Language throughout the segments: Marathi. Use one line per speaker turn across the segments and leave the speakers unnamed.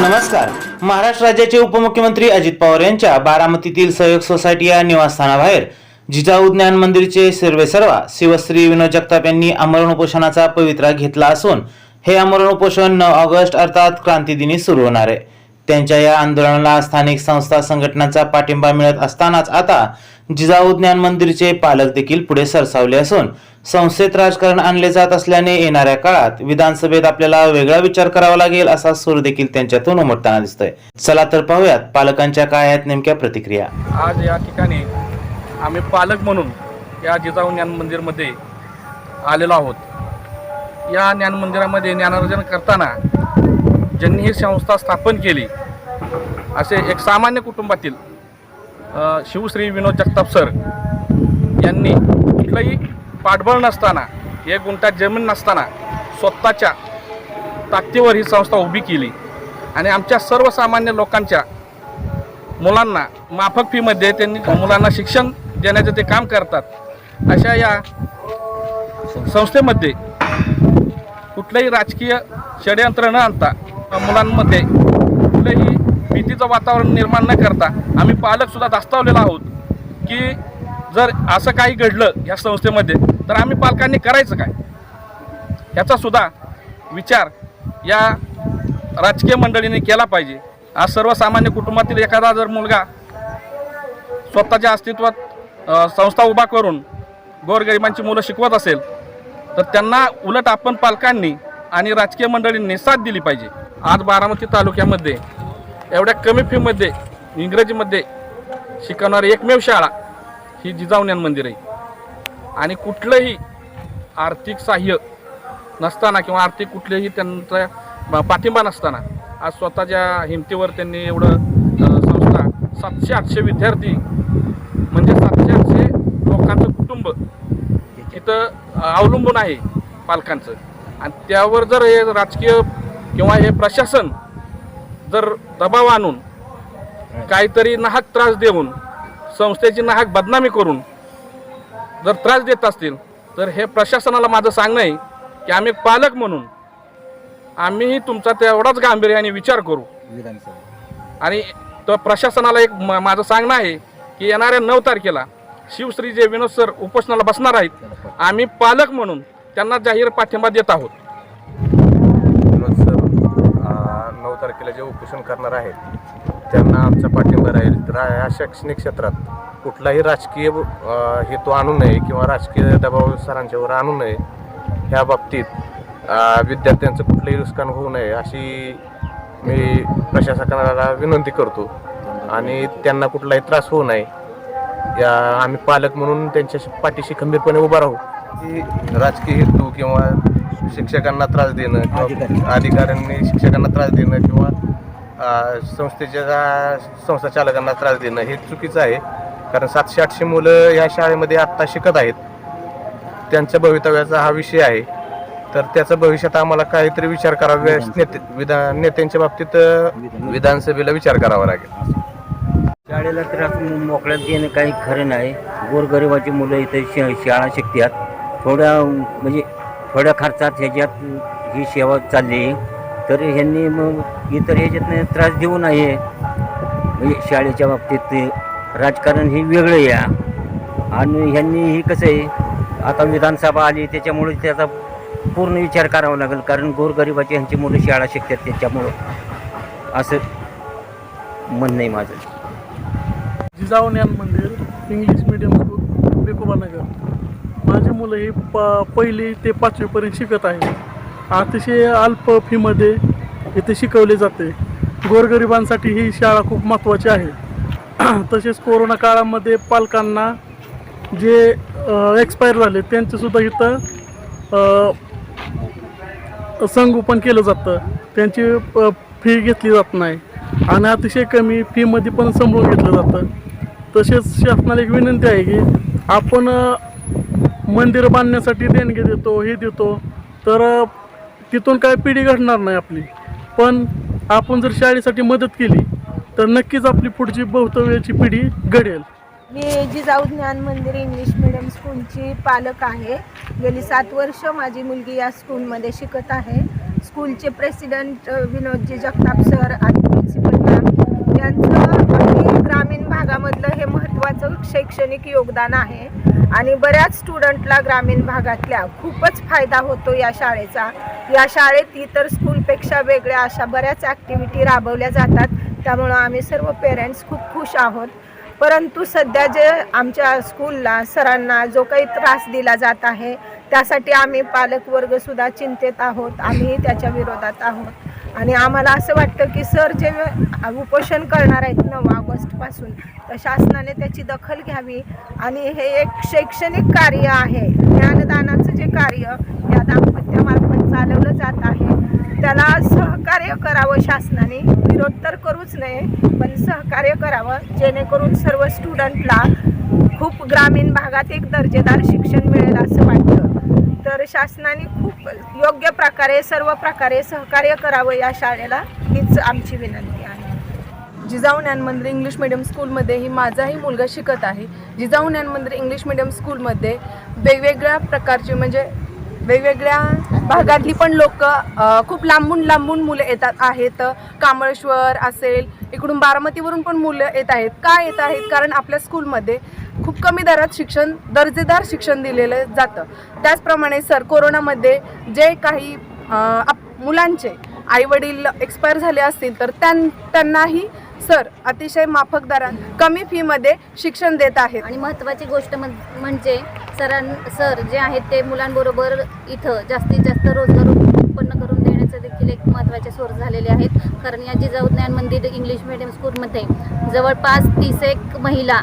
नमस्कार. महाराष्ट्र राज्याचे उपमुख्यमंत्री अजित पवार यांच्या बारामतीतील सहयोग सोसायटी या निवासस्थानाबाहेर जिजाऊ ज्ञान मंदिरचे सर्वे सर्वा शिवश्री विनोद जगताप यांनी आमरण उपोषणाचा पवित्रा घेतला असून हे आमरण उपोषण नऊ ऑगस्ट अर्थात क्रांतीदिनी सुरू होणार आहे. त्यांच्या या आंदोलनाला स्थानिक संस्था संघटनांचा पाठिंबा मिळत असतानाच आता जिजाऊ ज्ञान मंदिरचे पालक देखील पुढे सरसावले असून संस्थेत राजकारण आणले जात असल्याने येणाऱ्या काळात विधानसभेत आपल्याला वेगळा विचार करावा लागेल असा सूर देखील त्यांच्यातून उमटताना दिसतोय. चला तर पाहूयात पालकांच्या काय आहेत नेमक्या प्रतिक्रिया.
आज या ठिकाणी आम्ही पालक म्हणून या जिजाऊ ज्ञान मंदिरमध्ये आलेलो आहोत. या ज्ञान मंदिरामध्ये ज्ञानार्जन करताना ज्यांनी ही संस्था स्थापन केली असे एक सामान्य कुटुंबातील शिवश्री विनोद जगताप सर यांनी कुठलंही पाठबळ नसताना एक गुंठा जमीन नसताना स्वतःच्या ताकदीवर ही संस्था उभी केली. आणि आमच्या सर्वसामान्य लोकांच्या मुलांना माफक फीमध्ये त्यांनी मुलांना शिक्षण देण्याचं ते काम करतात. अशा या संस्थेमध्ये कुठलंही राजकीय षडयंत्र न आणता मुलांमध्ये कुठलंही भीतीचं वातावरण निर्माण न करता आम्ही पालकसुद्धा दास्तावलेला आहोत की जर असं काही घडलं या संस्थेमध्ये तर आम्ही पालकांनी करायचं काय? ह्याचासुद्धा विचार या राजकीय मंडळीने केला पाहिजे. आज सर्वसामान्य कुटुंबातील एखादा जर मुलगा स्वतःच्या अस्तित्वात संस्था उभा करून गोरगरिबांची मुलं शिकवत असेल तर त्यांना उलट आपण पालकांनी आणि राजकीय मंडळींनी साथ दिली पाहिजे. आज बारामती तालुक्यामध्ये एवढ्या कमी फीमध्ये इंग्रजीमध्ये शिकवणारी एकमेव शाळा ही जिजावण्यान मंदिर आहे. आणि कुठलंही आर्थिक सहाय्य नसताना किंवा आर्थिक कुठलेही त्यांचा पाठिंबा नसताना आज स्वतःच्या हिमतीवर त्यांनी एवढं संस्था सातशे आठशे विद्यार्थी म्हणजे सातशे आठशे लोकांचं कुटुंब इथं अवलंबून आहे पालकांचं. आणि त्यावर जर हे राजकीय किंवा हे प्रशासन जर दबाव आणून काहीतरी नाहक त्रास देऊन संस्थेची नाहक बदनामी करून जर त्रास देत असतील तर हे प्रशासनाला माझं सांगणं आहे की आम्ही एक पालक म्हणून आम्हीही तुमचा तेवढाच गांभीर्याने विचार करू. आणि तो प्रशासनाला एक म- माझं सांगणं आहे की येणाऱ्या नऊ तारखेला शिवश्री जे विनोद सर उपोषणाला बसणार आहेत आम्ही पालक म्हणून त्यांना जाहीर पाठिंबा देत आहोत
विनोद सर अ, नऊ जे उपोषण करणार आहेत त्यांना आमचा पाठिंबा राहील. तर या शैक्षणिक क्षेत्रात कुठलाही राजकीय हेतू आणू नये किंवा राजकीय दबाव सरांच्यावर आणू नये ह्या बाबतीत विद्यार्थ्यांचं कुठलंही नुकसान होऊ नये अशी मी प्रशासकाला विनंती करतो. आणि त्यांना कुठलाही त्रास होऊ नये. या आम्ही पालक म्हणून त्यांच्या पाठीशी खंबीरपणे उभा राहू. की राजकीय हेतू किंवा शिक्षकांना त्रास देणं किंवा अधिकाऱ्यांनी. शिक्षकांना त्रास देणं किंवा संस्थेच्या संस्था चालकांना त्रास देणं हे चुकीचं आहे. कारण सातशे आठशे मुलं या शाळेमध्ये आत्ता शिकत आहेत. त्यांच्या भवितव्याचा हा विषय आहे. तर त्याचा भविष्यात आम्हाला काहीतरी विचार करावा. नेते विधान नेत्यांच्या बाबतीत विधानसभेला विचार करावा लागेल.
शाळेला त्रास मोकळ्यात देणं काही खरं नाही. गोरगरिबाची मुलं इथे शाळा शिकतात. थोड्या म्हणजे थोड्या खर्चात ह्याच्यात ही सेवा चालली. तर ह्यांनी मग इतर ह्याच्यातनं त्रास देऊ नये. म्हणजे शाळेच्या बाबतीत ते राजकारण हे वेगळं या आणि ह्यांनी ही कसं आहे आता विधानसभा आली त्याच्यामुळे त्याचा पूर्ण विचार करावा लागेल. कारण गोरगरिबाची ह्यांची मुलं शाळा शिकतात त्याच्यामुळं. असं म्हणणं आहे माझं.
जिजाऊन मंदिर इंग्लिश मीडियम स्कूल बेकोबानगर. माझी मुलं ही प पहिली ते पाचवीपर्यंत शिकत आहे. अतिशय अल्प फीमध्ये इथे शिकवले जाते. गोरगरिबांसाठी ही शाळा खूप महत्त्वाची आहे. तसेच कोरोना काळामध्ये पालकांना जे एक्सपायर झाले त्यांचंसुद्धा इथं संगोपन केलं जातं. त्यांची फी घेतली जात नाही. आणि अतिशय कमी फीमध्ये पण सांभाळून घेतलं जातं. तसेच शासनाला एक विनंती आहे की आपण मंदिर बांधण्यासाठी देणगी देतो हे देतो. तर तिथून काय पिढी घडणार नाही आपली. पण आपण जर शाळेसाठी मदत केली तर नक्कीच आपली पुढची भवितव्याची पिढी घडेल.
मी जिजाऊ ज्ञान मंदिर इंग्लिश मिडियम स्कूलची पालक आहे. गेली सात वर्ष माझी मुलगी या स्कूलमध्ये शिकत आहे. स्कूलचे प्रेसिडेंट विनोदजी जगताप सर आणि यांचं ग्रामीण भागामधलं हे महत्त्वाचं शैक्षणिक योगदान आहे. आणि बऱ्याच स्टुडंटला ग्रामीण भागातल्या खूपच फायदा होतो या शाळेचा. या शाळेत इतर स्कूलपेक्षा वेगळ्या अशा बऱ्याच ॲक्टिव्हिटी राबवल्या जातात. त्यामुळं आम्ही सर्व पेरेंट्स खूप खुश आहोत. परंतु सध्या जे आमच्या स्कूलला सरांना जो काही त्रास दिला जात आहे त्यासाठी आम्ही पालकवर्गसुद्धा चिंतेत आहोत. आम्ही त्याच्या विरोधात आहोत. आणि आम्हाला असं वाटतं की सर जे उपोषण करणार आहेत नऊ ऑगस्टपासून. तर शासनाने त्याची दखल घ्यावी आणि हे एक शैक्षणिक कार्य आहे. ज्ञानदानाचं जे कार्य या दाम्पत्यामार्फत चालवलं जात आहे त्याला सहकार्य करावं शासनाने. विरोध तर करूच नये पण सहकार्य करावं. जेणेकरून सर्व स्टुडंटला खूप ग्रामीण भागात एक दर्जेदार शिक्षण मिळेल असं वाटतं. तर शासनाने खूप योग्य प्रकारे सर्व प्रकारे सहकार्य करावं या शाळेला हीच आमची विनंती.
जिजाऊ ज्ञानमंदिर इंग्लिश मिडियम स्कूलमध्येही माझाही मुलगा शिकत आहे. जिजाऊ ज्ञानमंदिर इंग्लिश मिडियम स्कूलमध्ये वेगवेगळ्या प्रकारचे म्हणजे वेगवेगळ्या भागातली पण लोक खूप लांबून लांबून मुलं येतात आहेत. कामळेश्वर असेल इकडून बारामतीवरून पण मुलं येत आहेत. का येत आहेत? कारण आपल्या स्कूलमध्ये खूप कमी दरात शिक्षण दर्जेदार शिक्षण दिलेलं जातं. त्याचप्रमाणे सर कोरोनामध्ये जे काही आप- मुलांचे आईवडील एक्सपायर झाले असतील तर त्यां त्यांनाही सर अतिशय माफक दरात कमी फीमध्ये शिक्षण देत आहेत.
आणि महत्त्वाची गोष्ट म्हणजे सरां सर जे आहेत ते मुलांबरोबर इथं जास्तीत जास्त रोजगार उत्पन्न करून देण्याचे देखील एक महत्त्वाचे सोर्स झालेले आहेत. कारण या जिजाऊ ज्ञान मंदिर इंग्लिश मिडियम स्कूलमध्ये जवळपास तीस एक महिला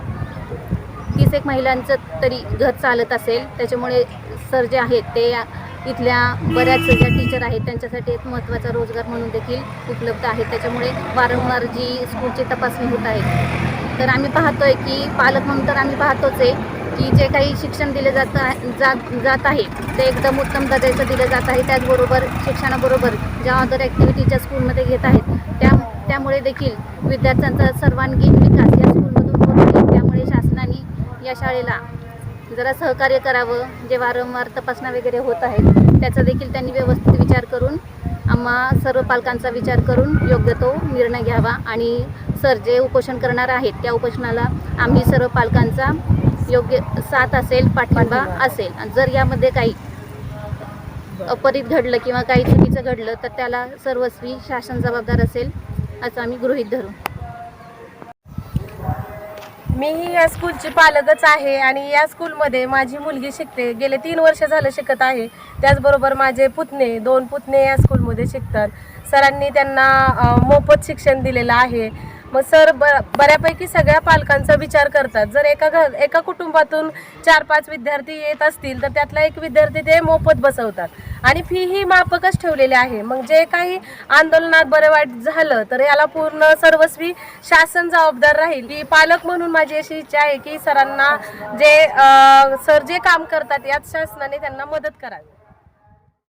तीस एक महिलांचं तरी घर चालत असेल. त्याच्यामुळे सर जे आहेत ते या- इथल्या बऱ्याच ज्या टीचर आहेत त्यांच्यासाठी एक महत्त्वाचा रोजगार म्हणून देखील उपलब्ध आहे. त्याच्यामुळे वारंवार जी स्कूलची तपासणी होत आहे तर आम्ही पाहतोय की पालक म्हणून तर आम्ही पाहतोच आहे की जे काही शिक्षण दिले जात जात जात आहे ते एकदम उत्तम दर्जाचं दिलं जात आहे. त्याचबरोबर शिक्षणाबरोबर ज्या अदर ॲक्टिव्हिटीच्या स्कूलमध्ये घेत आहेत त्या त्यामुळे देखील विद्यार्थ्यांचा सर्वांगीण विकास या स्कूलमधून होत आहे. त्यामुळे शासनाने या शाळेला जरा सहकार्य करावं जे वारंवार तपासण्या वगैरे होत आहेत त्याचा देखील त्यांनी व्यवस्थित विचार करून आम्हा सर्व पालकांचा विचार करून योग्य तो निर्णय घ्यावा आणि सर जे उपोषण करणार आहेत त्या उपोषणाला आम्ही सर्व पालकांचा योग्य साथ असेल पाठिंबा असेल. आणि जर यामध्ये काही अपरित घडलं किंवा काही चुकीचं घडलं तर त्याला सर्वस्वी शासन जबाबदार असेल असं आम्ही गृहीत धरू.
मीही या स्कूलची पालकच आहे आणि या स्कूलमध्ये माझी मुलगी शिकते. गेले तीन वर्ष झालं शिकत आहे. त्याचबरोबर माझे पुतणे दोन पुतणे या स्कूलमध्ये शिकतात. सरांनी त्यांना मोफत शिक्षण दिलेलं आहे. मग सर ब बऱ्यापैकी सगळ्या पालकांचा विचार करतात. जर एका घर एका कुटुंबातून चार पाच विद्यार्थी येत असतील तर त्यातला एक विद्यार्थी ते मोफत बसवतात. आणि फी ही माफकच ठेवलेली आहे. मग जे काही आंदोलनात बरं वाईट झालं तर याला पूर्ण सर्वस्वी शासन जबाबदार राहील. की पालक म्हणून माझी अशी इच्छा आहे की सरांना जे सर जे काम करतात यात शासनाने त्यांना मदत करावी.